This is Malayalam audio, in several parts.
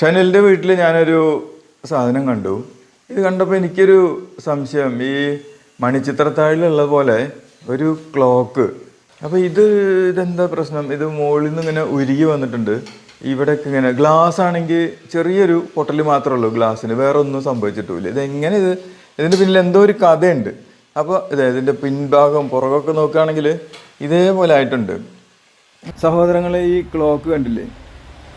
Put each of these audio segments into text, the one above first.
ഷനിലിന്റെ വീട്ടിൽ ഞാനൊരു സാധനം കണ്ടു. ഇത് കണ്ടപ്പോൾ എനിക്കൊരു സംശയം. ഈ മണിച്ചിത്രത്താഴിലുള്ള പോലെ ഒരു ക്ലോക്ക്. അപ്പോൾ ഇത് ഇതെന്താ പ്രശ്നം? ഇത് മുകളിൽ നിന്ന് ഇങ്ങനെ ഉരുകി വന്നിട്ടുണ്ട്. ഇവിടെയൊക്കെ ഇങ്ങനെ ഗ്ലാസ് ആണെങ്കിൽ ചെറിയൊരു പൊട്ടൽ മാത്രമേ ഉള്ളൂ ഗ്ലാസ്സിന്. വേറെ ഒന്നും സംഭവിച്ചിട്ടില്ല ഇതെങ്ങനെ ഇത്? ഇതിന്റെ പിന്നിൽ എന്തോ ഒരു കഥയുണ്ട്. അപ്പോൾ ഇത് ഇതിന്റെ പിൻഭാഗം പുറകൊക്കെ നോക്കുകയാണെങ്കിൽ ഇതേപോലെ ആയിട്ടുണ്ട്. സഹോദരങ്ങളെ ഈ ക്ലോക്ക് കണ്ടില്ലേ?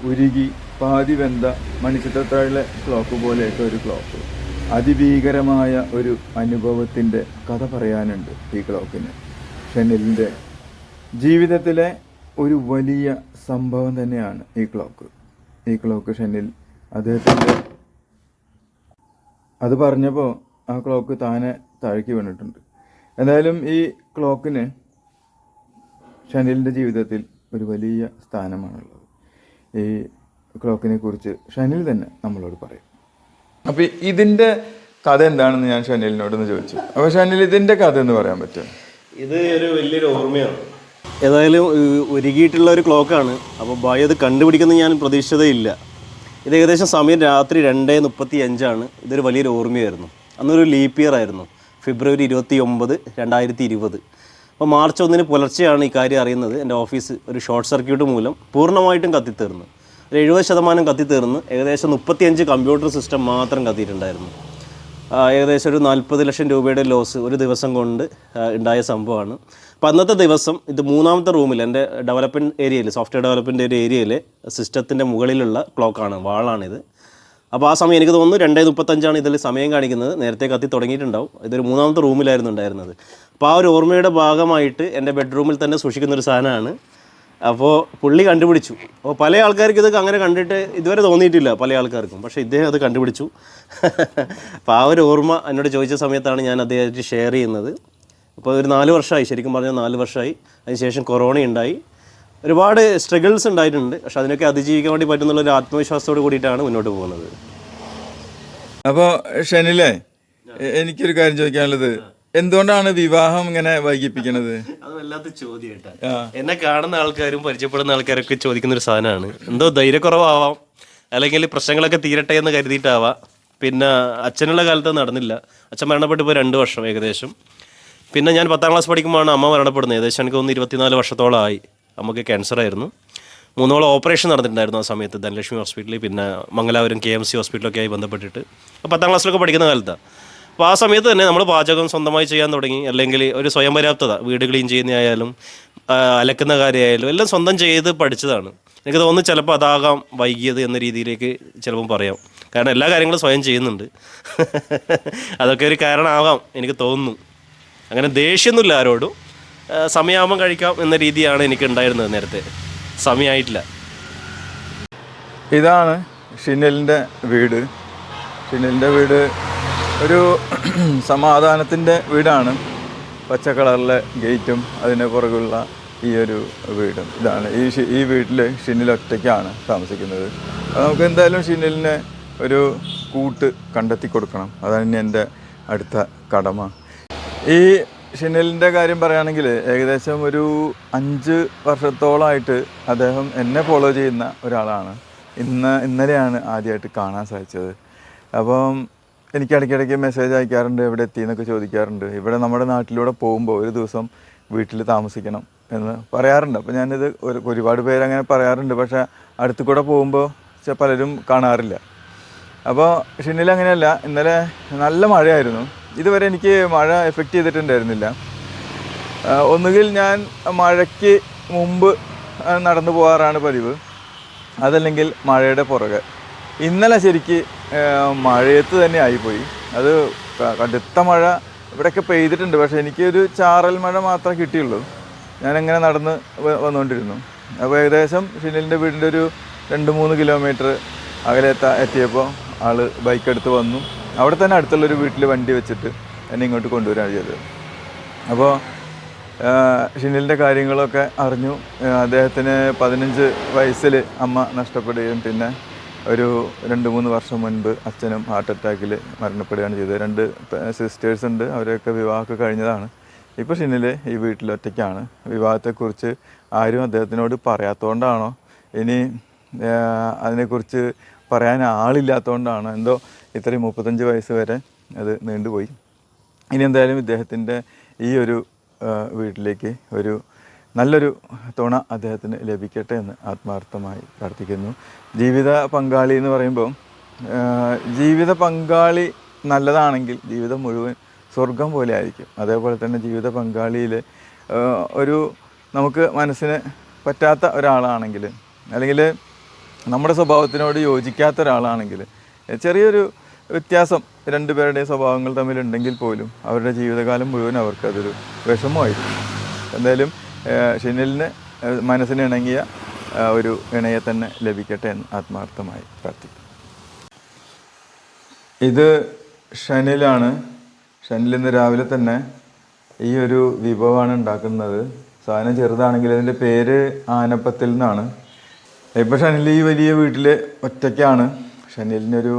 ഉരുകി പാതി വെന്ത മണിച്ചിത്രത്താഴിലെ ക്ലോക്ക് പോലെയൊക്കെ ഒരു ക്ലോക്ക് അതിഭീകരമായ ഒരു അനുഭവത്തിന്റെ കഥ പറയാനുണ്ട് ഈ ക്ലോക്കിന് ഷെനിലിന്റെ ജീവിതത്തിലെ ഒരു വലിയ സംഭവം തന്നെയാണ് ഈ ക്ലോക്ക് ഈ ക്ലോക്ക് ഷെനിൽ അദ്ദേഹത്തിന്റെ അത് പറഞ്ഞപ്പോൾ ആ ക്ലോക്ക് താനെ താഴേക്ക് വീണിട്ടുണ്ട്. എന്തായാലും ഈ ക്ലോക്കിന് ഷനിലിന്റെ ജീവിതത്തിൽ ഒരു വലിയ സ്ഥാനമാണുള്ളത്. ഈ ക്ലോക്കിനെ കുറിച്ച് ഷനിൽ തന്നെ നമ്മളോട് പറയും. അപ്പോൾ ഇതിന്റെ കഥ എന്താണെന്ന് ഞാൻ ഷനിലിനോടൊന്ന് ചോദിച്ചു. അപ്പോൾ ഷനിൽ ഇതിന്റെ കഥ എന്ന് പറയാൻ പറ്റും ഇത് ഒരു വലിയൊരു ഓർമ്മയാണ്. ഏതായാലും ഒരുകിയിട്ടുള്ള ഒരുക്കിയിട്ടുള്ള ഒരു ക്ലോക്കാണ്. അപ്പോൾ ബായി അത് കണ്ടുപിടിക്കുന്നത് ഞാൻ പ്രതീക്ഷിച്ചതേ ഇല്ല ഇത് ഏകദേശം സമയം രാത്രി രണ്ട് മുപ്പത്തി അഞ്ചാണ് ഇതൊരു വലിയൊരു ഓർമ്മയായിരുന്നു. അന്നൊരു ലീപ് ഇയർ ആയിരുന്നു. ഫെബ്രുവരി ഇരുപത്തി ഒമ്പത് രണ്ടായിരത്തി ഇരുപത് അപ്പോൾ മാർച്ച് ഒന്നിന് പുലർച്ചെയാണ് ഈ കാര്യം അറിയുന്നത്. എന്റെ ഓഫീസ് ഒരു ഷോർട്ട് സർക്യൂട്ട് മൂലം പൂർണമായിട്ടും കത്തിത്തീർന്നു. ഒരു എഴുപത് ശതമാനം കത്തിത്തീർന്ന് ഏകദേശം മുപ്പത്തിയഞ്ച് കമ്പ്യൂട്ടർ സിസ്റ്റം മാത്രം കത്തിയിട്ടുണ്ടായിരുന്നു. ഏകദേശം ഒരു നാൽപ്പത് ലക്ഷം രൂപയുടെ ലോസ് ഒരു ദിവസം കൊണ്ട് ഉണ്ടായ സംഭവമാണ്. അപ്പോൾ അന്നത്തെ ദിവസം ഇത് മൂന്നാമത്തെ റൂമിൽ എന്റെ ഡെവലപ്മെന്റ് ഏരിയയിൽ സോഫ്റ്റ്വെയർ ഡെവലപ്മെന്റ് ഒരു ഏരിയയിൽ സിസ്റ്റത്തിന്റെ മുകളിലുള്ള ക്ലോക്കാണ് വാളാണിത്. അപ്പോൾ ആ സമയം എനിക്ക് തോന്നുന്നു രണ്ടേ മുപ്പത്തഞ്ചാണ് ഇതിൽ സമയം കാണിക്കുന്നത്. നേരത്തെ കത്തി തുടങ്ങിയിട്ടുണ്ടാവും. ഇതൊരു മൂന്നാമത്തെ റൂമിലായിരുന്നു ഉണ്ടായിരുന്നത്. അപ്പോൾ ആ ഒരു ഓർമ്മയുടെ ഭാഗമായിട്ട് എന്റെ ബെഡ്റൂമിൽ തന്നെ സൂക്ഷിക്കുന്ന ഒരു സാധനമാണ് അപ്പോൾ പുള്ളി കണ്ടുപിടിച്ചു. അപ്പോൾ പല ആൾക്കാർക്ക് ഇതൊക്കെ അങ്ങനെ കണ്ടിട്ട് ഇതുവരെ തോന്നിയിട്ടില്ല പല ആൾക്കാർക്കും. പക്ഷേ ഇദ്ദേഹം അത് കണ്ടുപിടിച്ചു. അപ്പോൾ ആ ഒരു ഓർമ്മ എന്നോട് ചോദിച്ച സമയത്താണ് ഞാൻ അദ്ദേഹമായിട്ട് ഷെയർ ചെയ്യുന്നത്. അപ്പോൾ ഒരു നാല് വർഷമായി ശരിക്കും പറഞ്ഞാൽ നാല് വർഷമായി. അതിനുശേഷം കൊറോണ ഉണ്ടായി. ഒരുപാട് സ്ട്രഗിൾസ് ഉണ്ടായിട്ടുണ്ട്. പക്ഷെ അതിനൊക്കെ അതിജീവിക്കാൻ വേണ്ടി പറ്റുന്നുള്ള ഒരു ആത്മവിശ്വാസത്തോട് കൂടിയിട്ടാണ് മുന്നോട്ട് പോകുന്നത്. അപ്പോൾ ഷനിലെ എനിക്കൊരു കാര്യം ചോദിക്കാനുള്ളത്. എന്തുകൊണ്ടാണ് വിവാഹം ഇങ്ങനെ വൈകിപ്പിക്കണത്? അത് വല്ലാത്ത എന്നെ കാണുന്ന ആൾക്കാരും പരിചയപ്പെടുന്ന ആൾക്കാരൊക്കെ ചോദിക്കുന്ന ഒരു സാധനമാണ്. എന്തോ ധൈര്യക്കുറവാവാം. അല്ലെങ്കിൽ പ്രശ്നങ്ങളൊക്കെ തീരട്ടെ എന്ന് കരുതിയിട്ടാവാം. പിന്നെ അച്ഛനുള്ള കാലത്ത് നടന്നില്ല. അച്ഛൻ മരണപ്പെട്ട് ഇപ്പോൾ രണ്ട് വർഷം ഏകദേശം. പിന്നെ ഞാൻ പത്താം ക്ലാസ് പഠിക്കുമ്പോഴാണ് അമ്മ മരണപ്പെടുന്നത്. ഏകദേശം എനിക്ക് ഒന്ന് ഇരുപത്തിനാല് വർഷത്തോളമായി അമ്മയ്ക്ക് ക്യാൻസർ ആയിരുന്നു. മൂന്നോളം ഓപ്പറേഷൻ നടന്നിട്ടുണ്ടായിരുന്നു ആ സമയത്ത്. ധനലക്ഷ്മി ഹോസ്പിറ്റലിൽ പിന്നെ മംഗലാപുരം കെ എം സി ഹോസ്പിറ്റലൊക്കെ ആയി ബന്ധപ്പെട്ടിട്ട്. പത്താം ക്ലാസ്സിലൊക്കെ പഠിക്കുന്ന കാലത്താണ് അപ്പോൾ ആ സമയത്ത് തന്നെ നമ്മൾ പാചകം സ്വന്തമായി ചെയ്യാൻ തുടങ്ങി. അല്ലെങ്കിൽ ഒരു സ്വയം പര്യാപ്തത വീട് ക്ലീൻ ചെയ്യുന്നതായാലും അലക്കുന്ന കാര്യമായാലും എല്ലാം സ്വന്തം ചെയ്ത് പഠിച്ചതാണ്. എനിക്ക് തോന്നുന്നു ചിലപ്പോൾ അതാകാം വൈകിയത് എന്ന രീതിയിലേക്ക് ചിലപ്പം പറയാം. കാരണം എല്ലാ കാര്യങ്ങളും സ്വയം ചെയ്യുന്നുണ്ട്. അതൊക്കെ ഒരു കാരണമാകാം എനിക്ക് തോന്നുന്നു. അങ്ങനെ ദേഷ്യമൊന്നുമില്ല ആരോടും. സമയമാകുമ്പം കഴിക്കാം എന്ന രീതിയാണ് എനിക്ക് ഉണ്ടായിരുന്നത് നേരത്തെ. സമയമായിട്ടില്ല. ഇതാണ് ഷിനലിന്റെ വീട്. ഷിനലിന്റെ വീട് ഒരു സമാധാനത്തിന്റെ വീടാണ് പച്ച കളറിലെ ഗേറ്റും അതിന് പുറകുള്ള ഈ ഒരു വീടും. ഇതാണ് ഈ ഈ വീട്ടിൽ ഷിനിൽ ഒറ്റയ്ക്കാണ് താമസിക്കുന്നത്. നമുക്ക് എന്തായാലും ഷിനിലിന് ഒരു കൂട്ട് കണ്ടെത്തി കൊടുക്കണം. അതാണ് എന്റെ അടുത്ത കടമ. ഈ ഷിനലിന്റെ കാര്യം പറയുകയാണെങ്കിൽ ഏകദേശം ഒരു അഞ്ച് വർഷത്തോളമായിട്ട് അദ്ദേഹം എന്നെ ഫോളോ ചെയ്യുന്ന ഒരാളാണ്. ഇന്ന് ഇന്നലെയാണ് ആദ്യമായിട്ട് കാണാൻ സാധിച്ചത്. അപ്പം എനിക്ക് ഇടയ്ക്കിടയ്ക്ക് മെസ്സേജ് അയക്കാറുണ്ട് എവിടെ എത്തി എന്നൊക്കെ ചോദിക്കാറുണ്ട്. ഇവിടെ നമ്മുടെ നാട്ടിലൂടെ പോകുമ്പോൾ ഒരു ദിവസം വീട്ടിൽ താമസിക്കണം എന്ന് പറയാറുണ്ട്. അപ്പോൾ ഞാനിത് ഒരു ഒരുപാട് പേര് അങ്ങനെ പറയാറുണ്ട്. പക്ഷേ അടുത്ത് കൂടെ പോകുമ്പോൾ പലരും കാണാറില്ല. അപ്പോൾ ഷിന്നിൽ അങ്ങനെയല്ല ഇന്നലെ നല്ല മഴയായിരുന്നു. ഇതുവരെ എനിക്ക് മഴ എഫക്റ്റ് ചെയ്തിട്ടുണ്ടായിരുന്നില്ല. ഒന്നുകിൽ ഞാൻ മഴയ്ക്ക് മുമ്പ് നടന്നു പോകാറാണ് പതിവ്. അതല്ലെങ്കിൽ മഴയുടെ പുറകെ. ഇന്നലെ ശരിക്ക് മഴയത്ത് തന്നെ ആയിപ്പോയി. അത് കടുത്ത മഴ ഇവിടെയൊക്കെ പെയ്തിട്ടുണ്ട്. പക്ഷേ എനിക്കൊരു ചാറൽ മഴ മാത്രമേ കിട്ടിയുള്ളൂ. ഞാനിങ്ങനെ നടന്ന് വന്നുകൊണ്ടിരുന്നു അപ്പോൾ ഏകദേശം ഷിനിലിന്റെ വീടിന്റെ ഒരു രണ്ട് മൂന്ന് കിലോമീറ്റർ അകലെ എത്താ എത്തിയപ്പോൾ ആൾ ബൈക്ക് എടുത്ത് വന്നു. അവിടെ തന്നെ അടുത്തുള്ളൊരു വീട്ടിൽ വണ്ടി വെച്ചിട്ട് എന്നെ ഇങ്ങോട്ട് കൊണ്ടുവരാൻ ചെയ്തത്. അപ്പോൾ ഷിനിലിന്റെ കാര്യങ്ങളൊക്കെ അറിഞ്ഞു. അദ്ദേഹത്തിന് പതിനഞ്ച് വയസ്സിൽ അമ്മ നഷ്ടപ്പെടുകയും പിന്നെ ഒരു രണ്ട് മൂന്ന് വർഷം മുൻപ് അച്ഛനും ഹാർട്ട് അറ്റാക്കിൽ മരണപ്പെടുകയാണ് ചെയ്തത്. രണ്ട് സിസ്റ്റേഴ്സ് ഉണ്ട്. അവരെയൊക്കെ വിവാഹമൊക്കെ കഴിഞ്ഞതാണ്. ഇപ്പോൾ ഷിനിൽ ഈ വീട്ടിൽ ഒറ്റയ്ക്കാണ്. വിവാഹത്തെക്കുറിച്ച് ആരും അദ്ദേഹത്തിനോട് പറയാത്തതുകൊണ്ടാണോ ഇനി അതിനെക്കുറിച്ച് പറയാൻ ആളില്ലാത്തതുകൊണ്ടാണോ എന്തോ ഇത്രയും മുപ്പത്തഞ്ച് വയസ്സ് വരെ അത് നീണ്ടുപോയി. ഇനി എന്തായാലും ഇദ്ദേഹത്തിന്റെ ഈ ഒരു വീട്ടിലേക്ക് ഒരു നല്ലൊരു തുണ അദ്ദേഹത്തിന് ലഭിക്കട്ടെ എന്ന് ആത്മാർത്ഥമായി പ്രാർത്ഥിക്കുന്നു. ജീവിത പങ്കാളി എന്ന് പറയുമ്പോൾ ജീവിത പങ്കാളി നല്ലതാണെങ്കിൽ ജീവിതം മുഴുവൻ സ്വർഗം പോലെ ആയിരിക്കും. അതേപോലെ തന്നെ ജീവിത പങ്കാളിയിൽ ഒരു നമുക്ക് മനസ്സിന് പറ്റാത്ത ഒരാളാണെങ്കിൽ അല്ലെങ്കിൽ നമ്മുടെ സ്വഭാവത്തിനോട് യോജിക്കാത്ത ഒരാളാണെങ്കിൽ ചെറിയൊരു വ്യത്യാസം രണ്ടുപേരുടെയും സ്വഭാവങ്ങൾ തമ്മിലുണ്ടെങ്കിൽ പോലും അവരുടെ ജീവിതകാലം മുഴുവൻ അവർക്കതൊരു വിഷമമായിരിക്കും. എന്തായാലും ഷിനിലിന് മനസ്സിന് ഇണങ്ങിയ ഒരു ഇണയെ തന്നെ ലഭിക്കട്ടെ എന്ന് ആത്മാർത്ഥമായി പ്രാർത്ഥിക്കും ഇത് ഷനിലാണ് ഷനിൽ ഇന്ന് രാവിലെ തന്നെ ഈ ഒരു വിഭവമാണ് ഉണ്ടാക്കുന്നത്. സാധനം ചെറുതാണെങ്കിൽ അതിന്റെ പേര് ആനപ്പത്തിൽ നിന്നാണ്. ഇപ്പോൾ ഷനിൽ ഈ വലിയ വീട്ടിൽ ഒറ്റയ്ക്കാണ്. ഷനിലിനൊരു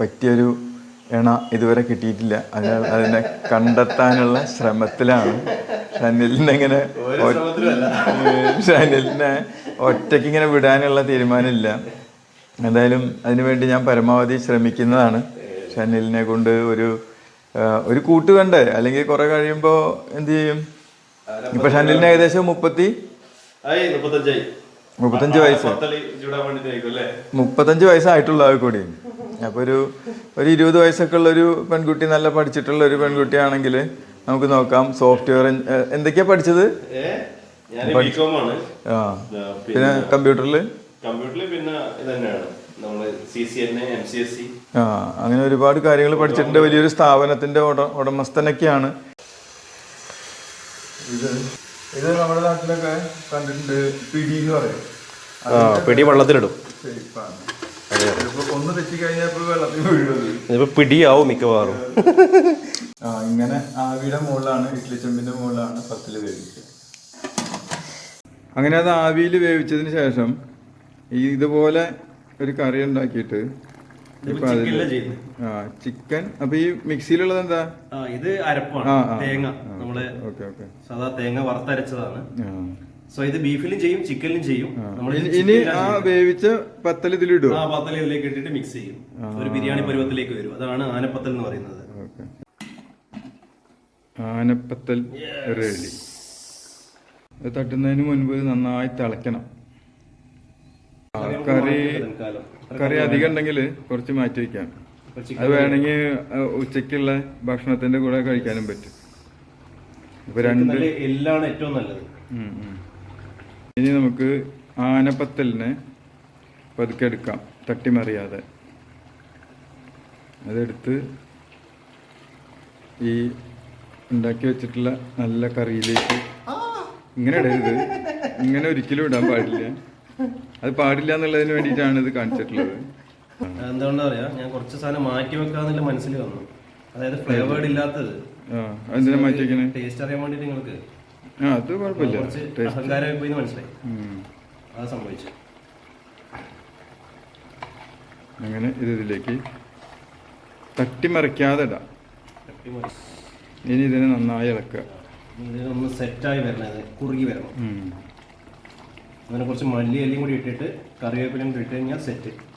പറ്റിയൊരു ഇണ ഇതുവരെ കിട്ടിയിട്ടില്ല. അതിനാൽ അതിനെ കണ്ടെത്താനുള്ള ശ്രമത്തിലാണ്. ഷനിലിനെ ഇങ്ങനെ ഷനിലിനെ ഒറ്റയ്ക്ക് ഇങ്ങനെ വിടാനുള്ള തീരുമാനമില്ല. എന്തായാലും അതിനുവേണ്ടി ഞാൻ പരമാവധി ശ്രമിക്കുന്നതാണ്. ഷനിലിനെ കൊണ്ട് ഒരു ഒരു കൂട്ട് വേണ്ടേ അല്ലെങ്കിൽ കുറെ കഴിയുമ്പോൾ എന്ത് ചെയ്യും? ഇപ്പൊ ഷനിലിന് ഏകദേശം മുപ്പത്തി മുപ്പത്തഞ്ച് വയസ്സ്. മുപ്പത്തഞ്ച് വയസ്സായിട്ടുള്ള ആൾ കൂടി. അപ്പോൾ ഒരു ഒരു ഇരുപത് വയസ്സൊക്കെ ഉള്ള ഒരു പെൺകുട്ടി നല്ല പഠിച്ചിട്ടുള്ള ഒരു പെൺകുട്ടിയാണെങ്കിൽ നമുക്ക് നോക്കാം. സോഫ്റ്റ്വെയർ എന്തൊക്കെയാ പഠിച്ചത്? ഞാൻ ബികോം ആണ്. ആ. പിന്നെ കമ്പ്യൂട്ടറിൽ കമ്പ്യൂട്ടറിൽ പിന്നെ ആ അങ്ങനെ ഒരുപാട് കാര്യങ്ങൾ പഠിച്ചിട്ടുണ്ട്. വലിയൊരു സ്ഥാപനത്തിന്റെ ഉട ഉടമസ്ഥനൊക്കെയാണ്. ഇത് ഇത് നമ്മുടെ നാട്ടിലൊക്കെ കണ്ടിട്ടുണ്ട്. പിടി എന്ന് പറയും. ആ പിടി വെള്ളത്തിലിടും. ഒന്ന് തെറ്റി കഴിഞ്ഞപ്പോൾ വെള്ളത്തിൽ വീഴുന്നത് ഇതിപ്പോ പിടിയാവും മിക്കവാറും. ആ ഇങ്ങനെ ആവിയുടെ മുകളിലാണ് ഇഡ്ലി ചെമ്പിന്റെ മുകളിലാണ് പത്തിൽ വേവിക്കുക. അങ്ങനെ അത് ആവിയിൽ വേവിച്ചതിന് ശേഷം ഈ ഇതുപോലെ ഒരു കറി ഉണ്ടാക്കിയിട്ട് ഇപ്പൊ അതിൽ ആ ചിക്കൻ അപ്പൊ ഈ മിക്സിയിലുള്ളത് എന്താ? ആ ഇത് അരപ്പാണ് തേങ്ങ. നമ്മൾ ഓക്കെ ഓക്കെ. സാധാ തേങ്ങ വറുത്തരച്ചതാണ്. ആ. സോ ഇത് ബീഫിലും ചെയ്യും ചിക്കനിലും ചെയ്യും. ഇനി- ആ വേവിച്ച പത്തൽ ഇതിലിടും ആ പത്തല ഇതിലേക്ക് ഇട്ടിട്ട് മിക്സ് ചെയ്യും. ഒരു ബിരിയാണി പരുവത്തിലേക്ക് വരും. അതാണ് ആനപ്പത്തൽ എന്ന് പറയുന്നത്. ആനപ്പത്തൽ റെഡി തട്ടുന്നതിന് മുൻപ് നന്നായി തിളയ്ക്കണം. കറി കറി അധികം ഉണ്ടെങ്കിൽ കുറച്ച് മാറ്റി വയ്ക്കാം അത് വേണമെങ്കിൽ ഉച്ചക്കുള്ള ഉച്ചയ്ക്കുള്ള ഭക്ഷണത്തിന്റെ കൂടെ കഴിക്കാനും പറ്റും. ഇപ്പൊ രണ്ട് എല്ലാണ് ഏറ്റവും നല്ലത്. ഇനി നമുക്ക് ആനപ്പത്തലിനെ പതുക്കെ എടുക്കാം. തട്ടിമറിയാതെ. അതെടുത്ത് ഈ ഉണ്ടാക്കി വെച്ചിട്ടുള്ള നല്ല കറിയിലേക്ക് ഇങ്ങനെ ഇടരുത്. ഇങ്ങനെ ഒരിക്കലും ഇടാൻ പാടില്ല. അത് പാടില്ല എന്നുള്ളതിന് വേണ്ടിയിട്ടാണ് ഇത് കാണിച്ചിട്ടുള്ളത്. എന്തുകൊണ്ടാ പറയാ? ഞാൻ കുറച്ച് സാധനം മാറ്റി വെക്കാന്നുള്ള മനസ്സിൽ വന്നു. അതായത് ഫ്ലേവേർഡ് ഇല്ലാത്തത്. ടേസ്റ്റ് അറിയാൻ വേണ്ടിട്ട് നിങ്ങൾക്ക്. അത് കുഴപ്പമില്ല. കുറച്ച് അഹങ്കാരമായി പോയി എന്ന് മനസ്സിലായി. ഉം. അതാ സംഭവിച്ചു അങ്ങനെ ഇത് ഇതിലേക്ക് തട്ടിമറിക്കാതെ ഇടാം. ഇനി ഇതിനെ നന്നായി ഇളക്കുക. ഒന്ന് സെറ്റായി വരണത് കുറുകി വരണം. അങ്ങനെ കുറച്ച് മല്ലി എല്ലാം കൂടി ഇട്ടിട്ട് കറിവേപ്പിലും ഇട്ട് കഴിഞ്ഞാൽ സെറ്റ്.